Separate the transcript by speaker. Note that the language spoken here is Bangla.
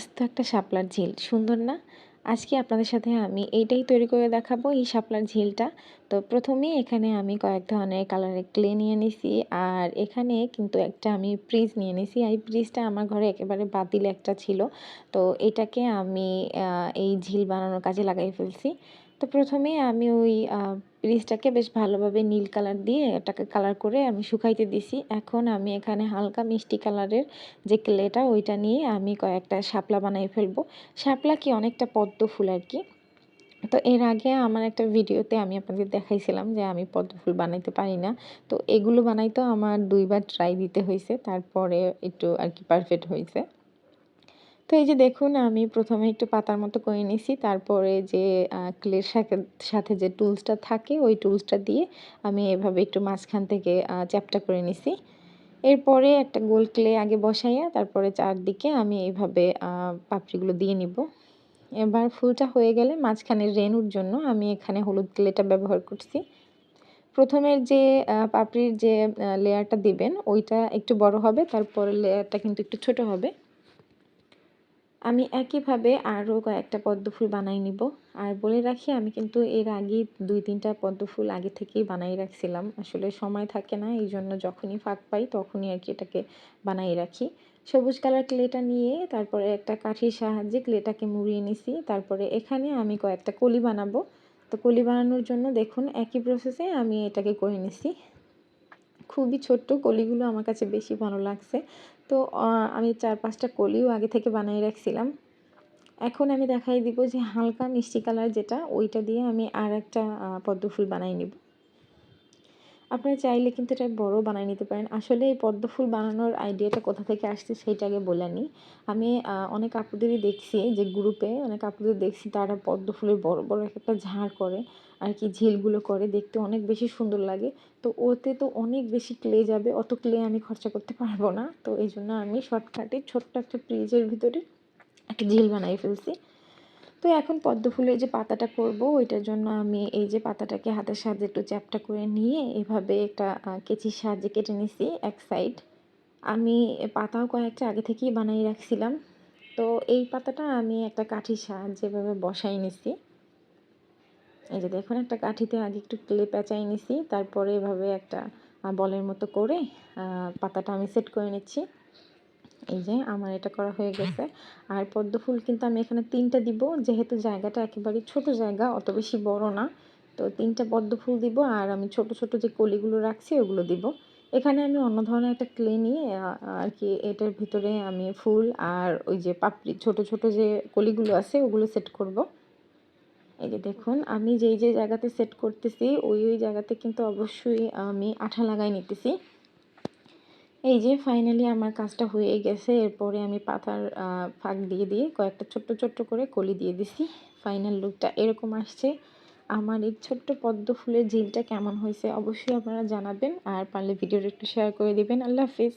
Speaker 1: আস্ত একটা শাপলার ঝিল। সুন্দর না? আজকে আপনাদের সাথে আমি এইটাই তৈরি করে দেখাবো, এই শাপলার ঝিলটা। তো প্রথমেই এখানে আমি কয়েক ধরনের কালারের ক্লে নিয়ে নিছি। আর এখানে কিন্তু একটা আমি ফ্রিজ নিয়ে নিছি। এই ফ্রিজটা আমার ঘরে একেবারে বাতিল একটা ছিল। তো এটাকে আমি এই ঝিল বানানোর কাজে লাগাই ফেলছি। তো প্রথমে আমি ওই পিরিচটাকে বেশ ভালোভাবে নীল কালার দিয়ে এটাকে কালার করে আমি শুকাইতে দিছি। এখন আমি এখানে হালকা মিষ্টি কালারের যে ক্লেটা ওইটা নিয়ে আমি কয়েকটা শাপলা বানাই ফেলব। শাপলা কি অনেকটা পদ্ম ফুল আর কি। তো এর আগে আমার একটা ভিডিওতে আমি আপনাদের দেখাইছিলাম যে আমি পদ্ম ফুল বানাইতে পারি না। তো এগুলো বানাইতেও আমার দুইবার ট্রাই দিতে হয়েছে তারপরে একটু আর কি পারফেক্ট হয়েছে তো এই যে দেখুন, আমি প্রথমে একটু পাতার মতো করে নিছি, তারপরে যে ক্লের সাথে যে টুলসটা থাকে, ওই টুলসটা দিয়ে আমি এভাবে একটু মাঝখান থেকে চ্যাপটা করে নিছি। এরপরে একটা গোল ক্লে আগে বসাইয়া, তারপরে চারদিকে আমি এইভাবে পাপড়িগুলো দিয়ে নিব। এবার ফুলটা হয়ে গেলে মাঝখানে রেনুর জন্য আমি এখানে হলুদ ক্লেটা ব্যবহার করছি। প্রথমের যে পাপড়ির যে লেয়ারটা দিবেন, ওইটা একটু বড় হবে, তারপরে লেয়ারটা কিন্তু একটু ছোট হবে। আমি একইভাবে আরও কয়েকটা পদ্ম ফুল বানাই নিব। আর বলে রাখি, আমি কিন্তু এর আগে দুই তিনটা পদ্ম ফুল আগে থেকেই বানাই রাখছিলাম। আসলে সময় থাকে না এই জন্য যখনই ফাঁক পাই তখনই আর কি এটাকে বানাই রাখি। সবুজ কালার ক্লেটা নিয়ে তারপরে একটা কাঠির সাহায্যে ক্লেটাকে মুড়িয়ে নিছি। তারপরে এখানে আমি কয়েকটা কলি বানাবো। তো কলি বানানোর জন্য দেখুন, একই প্রসেসে আমি এটাকে করে নিছি। খুবই ছোট্ট কলিগুলো আমার কাছে বেশি ভালো লাগছে। তো আমি চার পাঁচটা কলিও আগে থেকে বানিয়ে রাখছিলাম। এখন আমি দেখাই দিব যে হালকা মিষ্টি কালার যেটা, ওইটা দিয়ে আমি আর একটা পদ্ম ফুল বানাই নিব। আপনারা চাইলে কিন্তু এটা বড় বানিয়ে নিতে পারেন। আসলে এই পদ্ম ফুল বানানোর আইডিয়াটা কোথা থেকে আসছে সেইটা আগে বলে নিই। আমি অনেক আপুদেরই দেখছি যে গ্রুপে অনেক আপুদের দেখছি তারা পদ্ম ফুলের বড় বড় একটা ঝাড় করে আর কি ঝিলগুলো করে। দেখতে অনেক বেশি সুন্দর লাগে। তো ওতে তো অনেক বেশি ক্লে যাবে। অত ক্লে আমি খরচা করতে পারব না। তো এই জন্য আমি শর্টকাটে ছোট্ট একটা ফ্রিজের ভিতরে একটা ঝিল বানাই ফেলছি। তো এখন পদ্ম ফুলের যে পাতাটা করব, ওইটার জন্য আমি এই যে পাতাটাকে হাতের সাহায্যে একটু চ্যাপটা করে নিয়ে এভাবে একটা কেচির সাহায্যে কেটে নিছি এক সাইড আমি পাতাও কয়েকটা আগে থেকেই বানিয়ে রাখছিলাম। তো এই পাতাটা আমি একটা কাঠির সাহায্যে এভাবে বসাই নিছি। এই যে দেখুন, একটা কাঠিতে আগে একটু ক্লে পেঁচাই নিছি, তারপরে এভাবে একটা বলের মতো করে পাতাটা আমি সেট করে নিচ্ছি। এই যে আমার এটা করা হয়ে গেছে। আর পদ্ম ফুল কিন্তু আমি এখানে তিনটা দিব, যেহেতু জায়গাটা একেবারেই ছোট জায়গা, অত বেশি বড় না। তো তিনটা পদ্ম ফুল দিব, আর আমি ছোট ছোট যে কলিগুলো রাখছি, ওগুলো দিব। এখানে আমি অন্য ধরনের একটা ক্লে নিয়ে আর কি এটার ভিতরে আমি ফুল আর ওই যে পাপড়ি, ছোট ছোট যে কলিগুলো আছে, ওগুলো সেট করব। এই যে দেখুন, আমি যেই যে জায়গাতে সেট করতেছি, ওই ওই জায়গাতে কিন্তু অবশ্যই আমি আঠা লাগাই নিতেছি। এই যে ফাইনালি আমার কাজটা হয়ে গেছে, এরপরে আমি পাতার ফাঁক দিয়ে দিয়ে কয়েকটা ছোট্ট ছোট্ট করে কলি দিয়ে দিছি। ফাইনাল লুকটা এরকম আসছে। আমার এই ছোট্ট পদ্ম ফুলের ঝিলটা কেমন হয়েছে অবশ্যই আপনারা জানাবেন, আর পারলে ভিডিওটা একটু শেয়ার করে দেবেন। আল্লাহ হাফিজ।